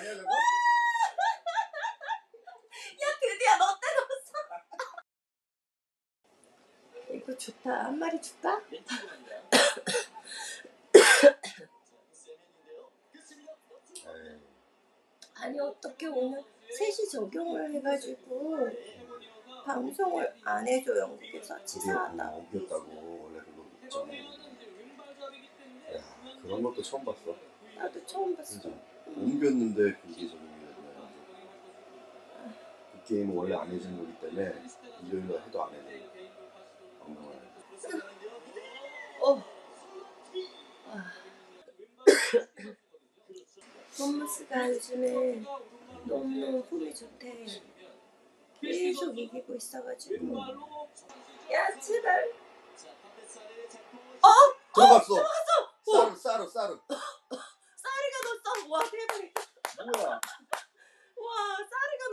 아니야 저거? 야 드디어 너 때렸어. 이거 좋다. 한 마리 줄까? 아니 어떻게 오늘 셋이 적용을 해가지고 방송을 안 해줘 영국에서 치사하다. 옮겼다고 원래 그거 있잖아. 야 그런 것도 처음 봤어. 나도 처음 봤어. 진짜 옮겼는데 그게 적용이 됐네. 그 게임은 원래 안 해주는 거기 때문에 일요일날 해도 안 해도 안 해. 어. 아. 톰무스가 요즘에 너무 폼이 좋대. 계속 이기고 있어가지고. 야 제발. 들어갔어. 쌀을 쌀을 쌀을. 쌀이가 넣었어. 와 대박이다. 뭐야? 와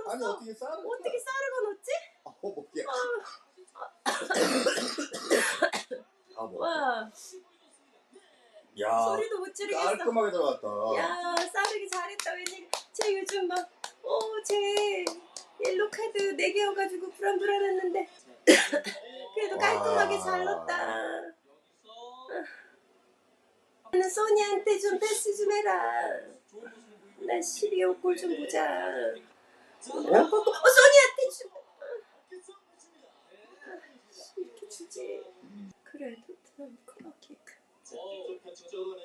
아니 넣었어. 어떻게 쌀을? 어떻게 쌀이가 넣었지? 아, 먹게. 다 먹어. 와야 소리도 못 지르겠어. 깔끔하게 들어갔다. 야 싸르기 잘했다 왠지 쟤 요즘 막어쟤 옐로 카드 4개 여가지고 불안불안했는데 그래도 깔끔하게 와. 잘 넣었다 나는 소니한테 좀 패스 좀 해라 나 12호 골좀 보자. 어? 어 소니한테 좀 아, 이렇게 주지. 그래 토트넘 코너킥 이건 또어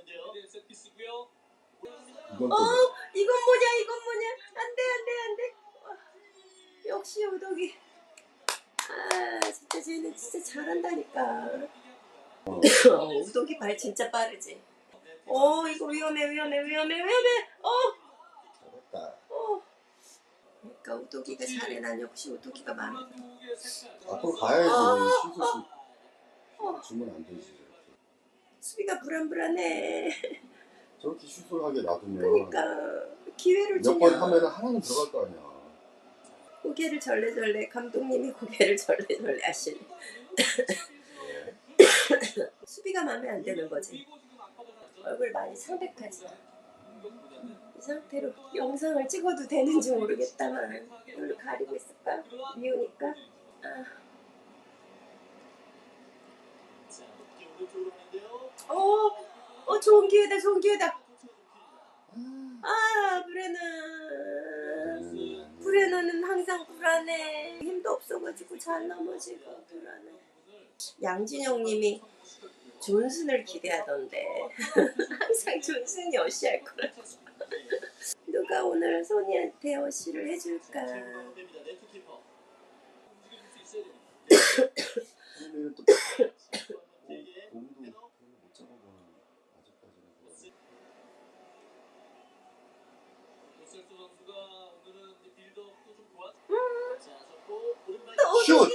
이건 뭐냐 이건 뭐냐. 안 돼 안 돼 안돼. 역시 우덕이. 아 진짜 쟤는 진짜 잘한다니까. 어, 우덕이 발 진짜 빠르지 어 이거 위험해 위험해 위험해 위험해 어, 잘했다. 어. 그러니까 우덕이가 잘해 난 역시 우덕이가 마음에 들어 앞으로 가야지. 어. 시소식 어. 주면 안 되지. 수비가 불안불안해 저렇게 슈술하게 놔두면 그러니까 기회를 몇 번 하면은 하나는 들어갈 거 아니야. 고개를 절레절레 감독님이 고개를 절레절레 하시네 수비가 마음에 안 드는 거지. 얼굴 많이 상백하지. 이 상태로 영상을 찍어도 되는지 모르겠다만 이걸로 가리고 있을까? 미우니까. 아. 어, 어 좋은 기회다, 좋은 기회다. 아, 브레나. 음, 브레나는 항상 불안해. 힘도 없어가지고 잘 넘어지고 불안해. 양진영 님이 존슨을 기대하던데 항상 존슨이 어시할 거라. 누가 오늘 소니한테 어시를 해줄까? 또 슛! 어떡해?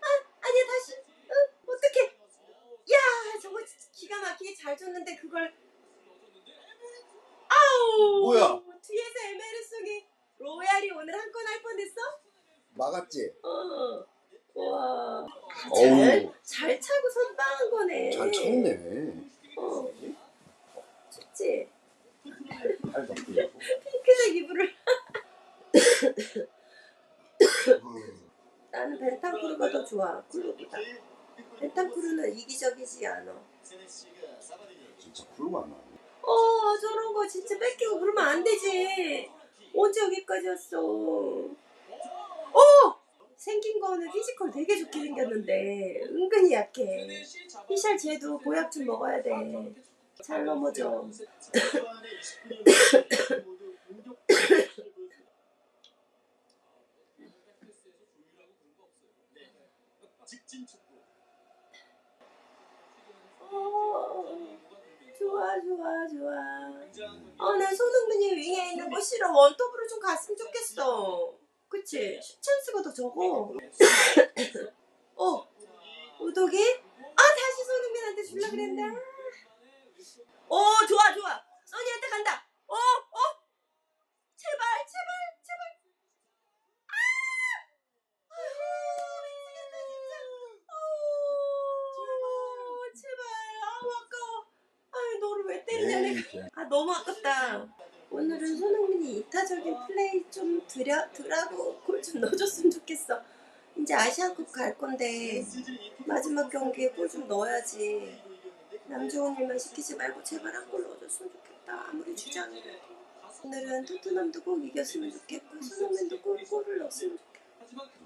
아, 아니야 다시. 어, 어떡해? 야, 저거 진짜 기가 막히게 잘 줬는데 그걸 아우. 뭐야? 뒤에서 에메르송이 로얄이 오늘 한 건 할 뻔했어? 막았지? 어. 와. 어우. 잘, 잘 차고 선방한 거네. 잘 쳤네. 어. 좋지? 핑크색 이불을. 음, 나는 벤탄쿠르가 더 좋아. 쿨로보다. 벤탄쿠르는 이기적이지 않아. 진짜 안 나네. 어 저런 거 진짜 뺏기고 그러면 안 되지. 언제 여기까지 왔어? 어! 생긴 거는 피지컬 되게 좋게 생겼는데 은근히 약해. 피샬 쟤도 보약 좀 먹어야 돼. 잘 넘어져. 어, 좋아 좋아 좋아. 어, 난 손흥민이 윙에 있는 거 싫어. 원톱으로 좀 갔으면 좋겠어. 그치? 슛 찬스가 더 적어. 어, 우독이? 아, 다시 손흥민한테 줄라 그랬는데. 어, 좋아, 좋아. 써니한테 간다. 어, 어? 제발, 제발, 제발. 아! 아유, 미치겠다, 진짜. 아우, 아 너무 아깝다. 오늘은 손흥민이 이타적인 플레이 좀 드려, 드라고 골 좀 넣어줬으면 좋겠어. 이제 아시안컵 갈 건데 마지막 경기에 골 좀 넣어야지. 남 좋은 일만 시키지 말고 제발 한 골 넣어줬으면 좋겠다. 아무리 주장이라도. 오늘은 토트넘도 꼭 이겼으면 좋겠고 손흥민도 꼭 골을 넣었으면 좋겠고.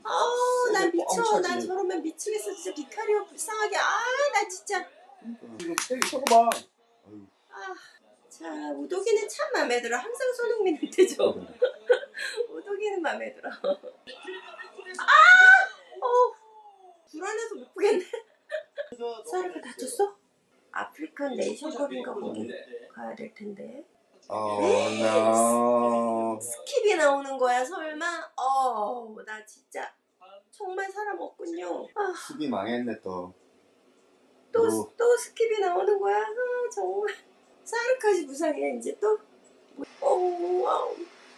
아우 난 미쳐. 난 저러면 미치겠어. 진짜 비카리오 불쌍하게. 아 나 진짜. 지금 세게 쳐봐. 아. 자 우도기는 참 마음에 들어. 항상 손흥민한테 줘. 우도기는 마음에 들어. 아! 어 불안해서 못 보겠네. 사르가 다쳤어? 아프리칸 네이션컵인가 거기 가야 될 텐데. 아, 나. 스킵이 나오는 거야 설마? 어, 나 진짜 정말 사람 없군요. 아, 수비 망했네 또. 또, 뭐. 또 스킵이 나오는 거야. 아, 정말. 사르까지 부상이야, 이제 또. 어우, 아우,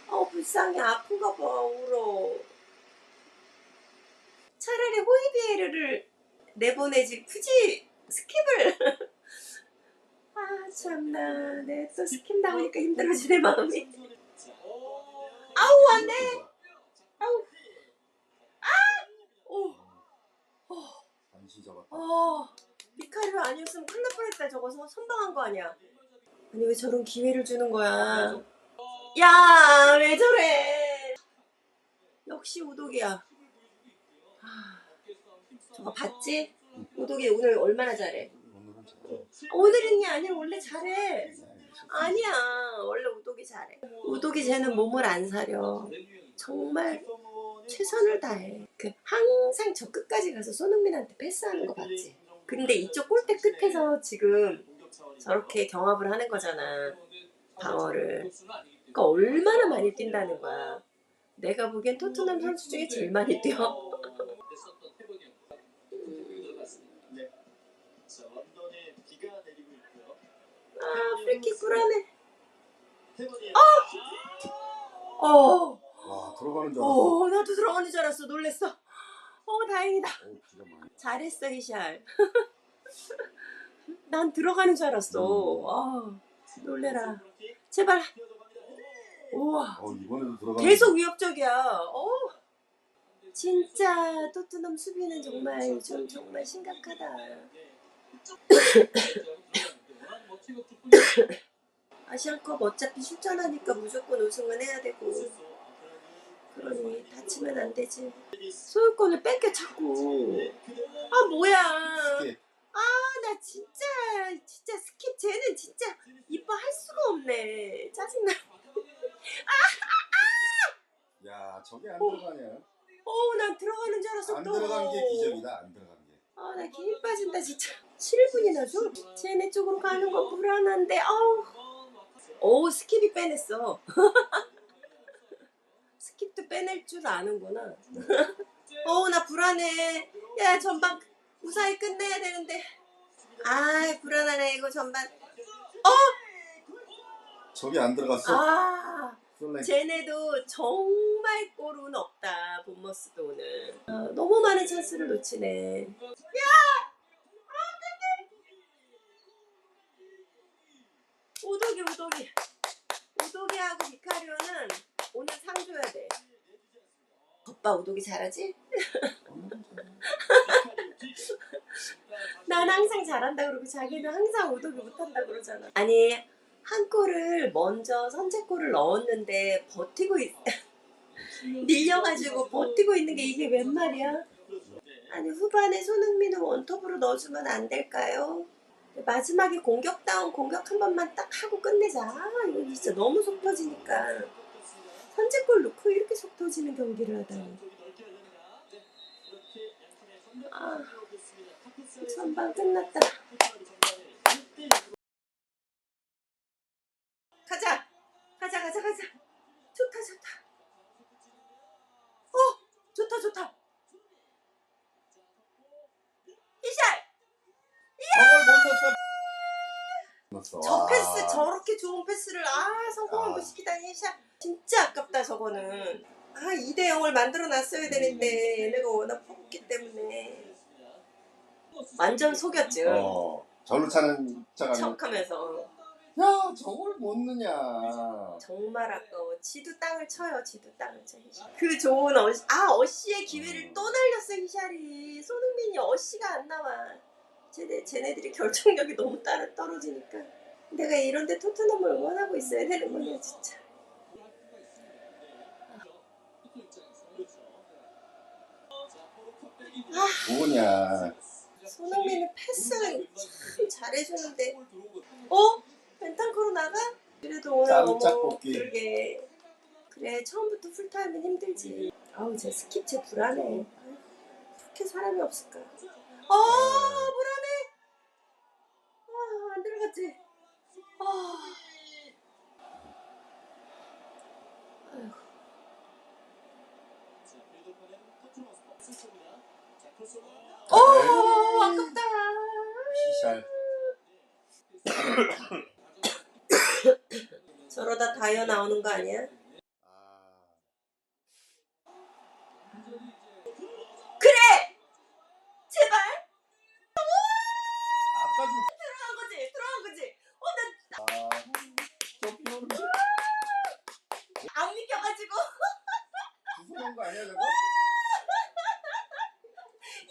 아우, 불쌍해. 아픈가 봐, 울어. 차라리 호이비에르를 내보내지, 굳이 스킵을. 아, 참나. 내 또 스킵 나오니까 힘들어지네, 마음이. 아우, 안 돼! 아우. 아! 오. 어. 어, 미카리로 아니었으면 큰일 날 뻔했다. 저거 선- 선방한 거 아니야? 아니 왜 저런 기회를 주는 거야? 야, 왜 저래? 역시 우독이야. 아, 저거 봤지? 우독이 오늘 얼마나 잘해? 오늘은. 오늘은이 아니라 원래 잘해. 아니야, 원래 우독이 잘해. 우독이 쟤는 몸을 안 사려. 정말 최선을 다해. 그 항상 저 끝까지 가서 손흥민한테 패스하는 거 봤지? 근데 이쪽 골대 끝에서 지금 저렇게 경합을 하는 거잖아. 방어를. 그러니까 얼마나 많이 뛴다는 거야. 내가 보기엔 토트넘 선수 중에 제일 많이 뛰어. 아, 프리킥 불안해. 어, 와 들어가는 줄 알았어. 어, 나도 들어가는 줄 알았어. 놀랬어. 어, 다행이다. 오, 막혀. 잘했어, 이샬. 난 들어가는 줄 알았어. 아, 놀래라. 제발. 우와. 어 이번에도 들어가. 계속 위협적이야. 어. 진짜 토트넘 수비는 정말 요즘 정말 심각하다. 아시안컵 어차피 출전하니까 무조건 우승은 해야 되고 그러니 다치면 안 되지. 소유권을 뺏겨 자꾸. 아 뭐야. 아나 진짜 진짜 스킵 쟤는 진짜 이뻐할 수가 없네. 짜증나. 야 저게 안 들어가냐? 어우 난 들어가는 줄 알았어 안 또. 들어간 게 기적이다. 안 들어간 게. 아나 힘 빠진다 진짜. 7분이나 줘? 쟤네 쪽으로 가는 거 불안한데 아우. 어우 스킵이 빼냈어. 스킵도 빼낼 줄 아는구나. 어우 나 불안해. 야 전반 무사히 끝내야 되는데. 아 불안하네 이거 전반. 저게 안 들어갔어. 아. 솔랭. 쟤네도 정말 골은 없다 본머스도 오늘 아, 너무 많은 찬스를 놓치네 야! 오독이 오독이 오독이하고 미카리오는 오늘 상 줘야 돼 오빠 오독이 잘하지? 난 항상 잘한다 그러고 자기는 항상 오독이 못한다 그러잖아 아니 한 골을 먼저 선제골을 넣었는데 버티고 있 밀려가지고 버티고 있는 게 이게 웬 말이야? 아니 후반에 손흥민을 원톱으로 넣어주면 안 될까요? 마지막에 공격다운 공격 한 번만 딱 하고 끝내자. 아, 이거 진짜 너무 속 터지니까 선제골 넣고 이렇게 속 터지는 경기를 하다니. 아, 전반 끝났다. 가자, 가자, 가자, 가자. 좋다, 좋다. 어, 좋다, 좋다. 이샬. 저 와. 패스 저렇게 좋은 패스를 아 성공을 아. 못 시키다니 이샬. 진짜 아깝다 저거는. 아 2대 0을 만들어 놨어야 되는데 얘네가 워낙 완전 속였지. 어. 절로 차는 차가 척하면서 야 저걸 못 넣냐 정말 아까워. 지도 땅을 쳐요. 지도 땅을 쳐. 히샬. 그 좋은 어시, 아 어시의 기회를 또 날렸어 히샬이. 손흥민이 어시가 안 나와. 쟤네 쟤네들이 결정력이 너무 따라 떨어지니까. 내가 이런데 토트넘을 응원하고 있어야 되는 거냐 진짜. 뭐냐 손흥민은 패스를 참 잘해주는데. 어? 벤탄코로 나가? 그래도 오늘 너무 뽑기. 그러게. 그래 처음부터 풀타임은 힘들지. 아우 쟤 스킵 쟤 불안해. 아유, 그렇게 사람이 없을까? 아 불안해. 아안 들어갔지. 아. 아이고. 어 아깝다. 시샬 저러다 다이어 나오는 거 아니야? 아, 그래! 제발! 아까도 들어간 거지? 들어간 거지? 어, 나 아, 저 피노를 안 믿겨가지고. 구성한 거 아니야 저거?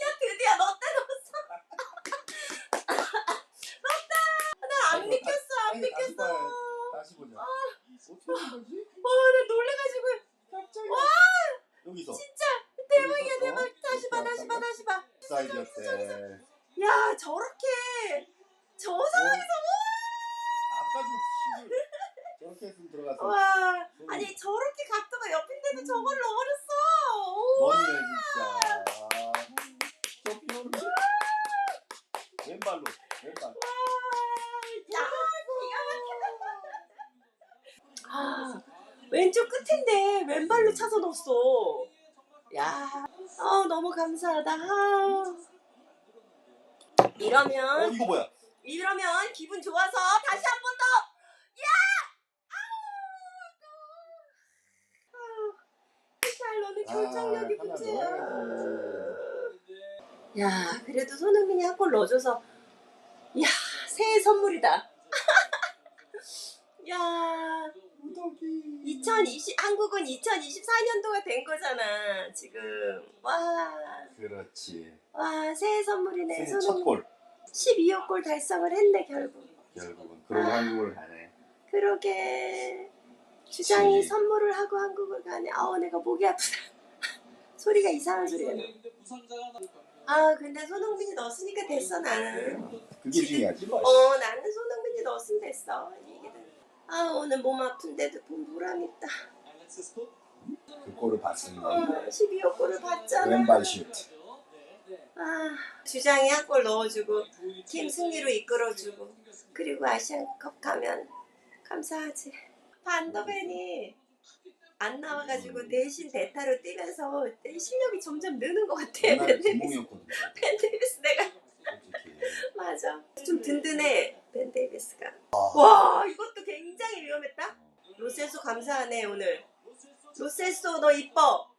야, 드디어 넣었다, 넣었어. 넣었다! 나 안 아이고, 믿겼어, 안 아니, 다시 믿겼어. 봐요. 다시 보자 어떻게 된 거지? 어, 나 놀래가지고. 갑자기 와! 여기서 진짜 대박이야, 여기서, 대박. 어? 다시 봐, 다시 봐, 다시 봐. 사이드였대 야, 저렇게. 저 상황에서. 아까도 슛을 저렇게 했으면 들어갔어 와. 아니, 저렇게 각도가 옆인데도 저걸 넣어버렸어. 우와. 넣네 진짜 저 피노를 왼발로 왼발 야, 기가 막히다. 아, 왼쪽 끝인데 왼발로 차서 넣었어. 야, 아 너무 감사하다. 아. 어 이러면 이거 뭐야 이러면 기분 좋아서 다시 한 번 더. 야, 아우, 잘 너는 아, 결정력이 하나 문제야. 넣어야지. 야, 그래도 손흥민이 한 골 넣어줘서, 야, 새해 선물이다. 야, 무더기. 2020 한국은 2024년도가 된 거잖아 지금. 와, 그렇지. 와 새해 선물이네 손흥민. 첫골. 12호 골 달성을 했네 결국. 결국은 그러고 한국을 가네. 그러게. 주장이 그치. 선물을 하고 한국을 가네. 아우 내가 목이 아프다. 소리가 이상한 소리가 나아 근데 손흥민이 넣었으니까 됐어 나는. 그게 중요하지. 뭐. 어 나는 손흥민이 넣었으면 됐어. 얘기는 아 오늘 몸 아픈데도 본 보람 있다. 그 골을 봤으니까 어 12호 골을 봤잖아. 왼발 슛. 아, 주장이 한 골 넣어주고 팀 승리로 이끌어주고 그리고 아시안컵 가면 감사하지. 반더벤이 안 나와가지고 대신 대타로 뛰면서 내 실력이 점점 느는 것 같아. 옛날에 데이비스 내가 맞아. 좀 든든해 벤 데이비스가. 아. 와 이것도 굉장히 위험했다. 로셀수 감사하네 오늘. 로셀수 너 이뻐.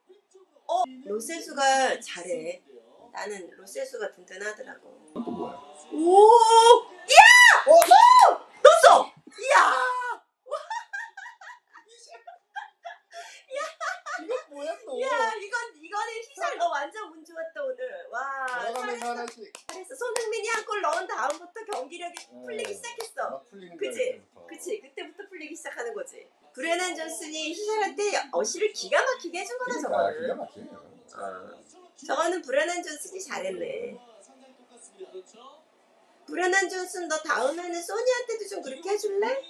어 로셀수가 잘해. 나는 로셀수가 든든하더라고. 또 뭐야 오! 야! 어? 오! 넣었어! 이야! 이거 뭐야 또 야, 이건, 이거는 희살 너 완전 운 좋았다, 오늘. 와, 들어가면서 잘했어. 하나씩 잘했어. 손흥민이 한 골 넣은 다음부터 경기력이 네. 풀리기 시작했어. 아, 풀리는 그치? 거야, 그때부터. 그치? 그때부터 풀리기 시작하는 거지. 브레난 존슨이 희살한테 어시를 기가 막히게 해준 거다, 그러니까 기가 저거는. 막히네 어. 저거는 브레난 존슨이 잘했네. 브레난 존슨 너 다음에는 소니한테도 좀 그렇게 해줄래?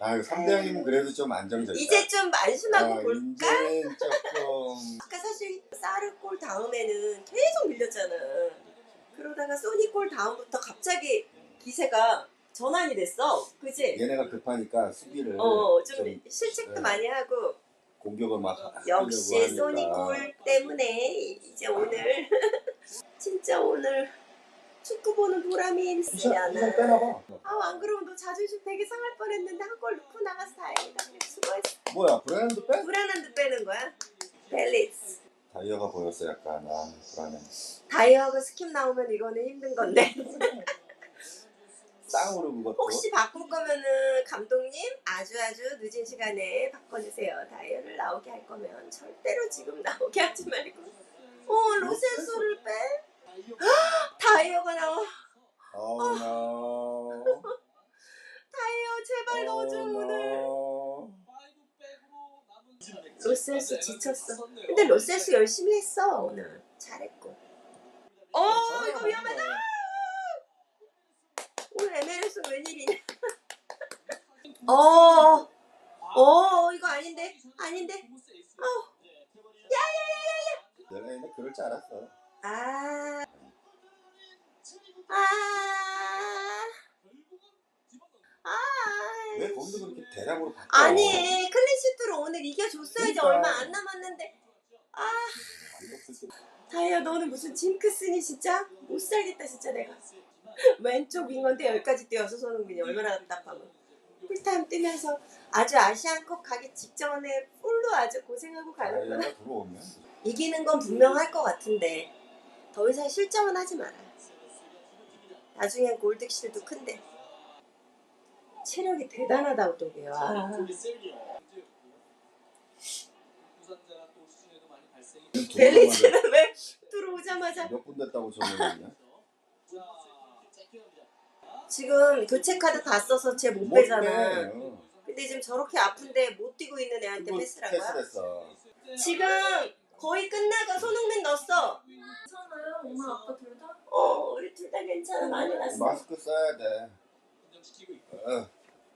아유 3대 0이면 그래도 좀 안정적이다 이제 좀 안심하고 아, 볼까? 이제는 조금 아까 사실 사르 골 다음에는 계속 밀렸잖아. 그러다가 소니 골 다음부터 갑자기 기세가 전환이 됐어. 그지? 얘네가 급하니까 수비를 어, 좀, 좀 실책도 네. 많이 하고. 공격을 막 하- 역시 하려고 소니 하니까. 골 때문에 이제 오늘 진짜 오늘 축구 보는 보람이 이상 있으려나. 이상 빼놔봐 아, 안 그러면 너 자존심 되게 상할 뻔했는데 한 골 넣고 나가서 다행이다. 그래, 수고했어. 뭐야 브라이언도 빼? 불안한데 빼는 거야? 벨리스. 다이어가 보였어 약간 아 불안해 다이어하고 스킵 나오면 이거는 힘든 건데. 쌍으로 그것도. 혹시 바꿀 거면은 감독님 아주 아주 늦은 시간에 바꿔주세요. 다이어를 나오게 할 거면 절대로 지금 나오게 하지 말고. 어 로셀소를 빼? 다이어가 나와. Oh no. 다이어 제발 넣어줘 Oh, 오늘. no. 로셀소 지쳤어. 근데 로셀소 열심히 했어 오늘. 잘했고. 어 이거 위험하다. 오늘 MLS 웬일이냐? 어, 어 이거 아닌데 아닌데. 어, 내가 근데 그럴 줄 알았어. 아, 아, 아. 왜 거기서 그렇게 대량으로 바꿔? 아니 클린시트로 오늘 이겨줬어야지 그러니까. 얼마 안 남았는데 아 다이아 너는 무슨 징크스니 진짜 못 살겠다 진짜 내가 왼쪽 윙건데 여기까지 뛰어서 손흥민이 얼마나 답답하면 풀타임 뛰면서 아주 아시안컵 가기 직전에 풀로 아주 고생하고 가는구나 이기는 건 분명할 것 같은데 더 이상 실점은 하지 마라 나중엔 골드실도 큰데. 체력이 대단하다 우독이요. 아. 벨리치는 왜 들어오자마자 몇 분 됐다고 적어놨냐? 지금 교체 카드 다 써서 쟤 못 빼잖아. 근데 지금 저렇게 아픈데 못 뛰고 있는 애한테 거야? 패스했어. 지금 거의 끝나가 손흥민 넣었어. 괜찮아요? 엄마 아빠 둘 다? 어, 우리 둘 다 괜찮아. 많이 났어. 마스크 써야 돼. 어,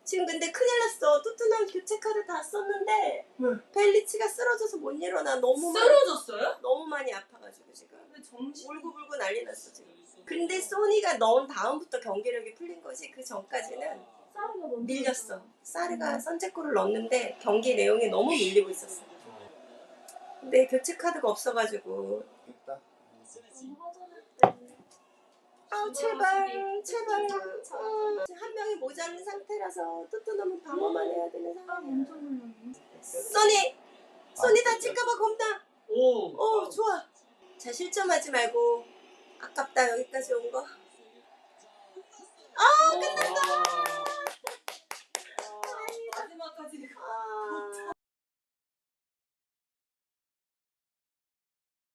지금 근데 큰일 났어. 토트넘 교체 카드 다 썼는데 응. 벨리치가 쓰러져서 못 일어나. 너무 많이, 쓰러졌어요? 너무 많이 아파가지고 지금. 근데 정신 울고불고 난리 났어 지금. 근데 소니가 넣은 다음부터 경기력이 풀린 거지. 그 전까지는 너무 밀렸어. 사르가 선제골을 넣었는데 경기 내용이 너무 밀리고 있었어. 근데 교체 카드가 없어가지고 됐다. 허전했대. 아 제발 제발 아, 한 명이 모자른 상태라서 토트넘은 방어만 해야 되는 땀 상황이야. 엄청 흘렸네. 써니 써니 다칠까봐 겁나. 오. 어 좋아. 자 실점하지 말고 아깝다 여기까지 온 거. 아 끝났다. 어, 마지막까지. 아.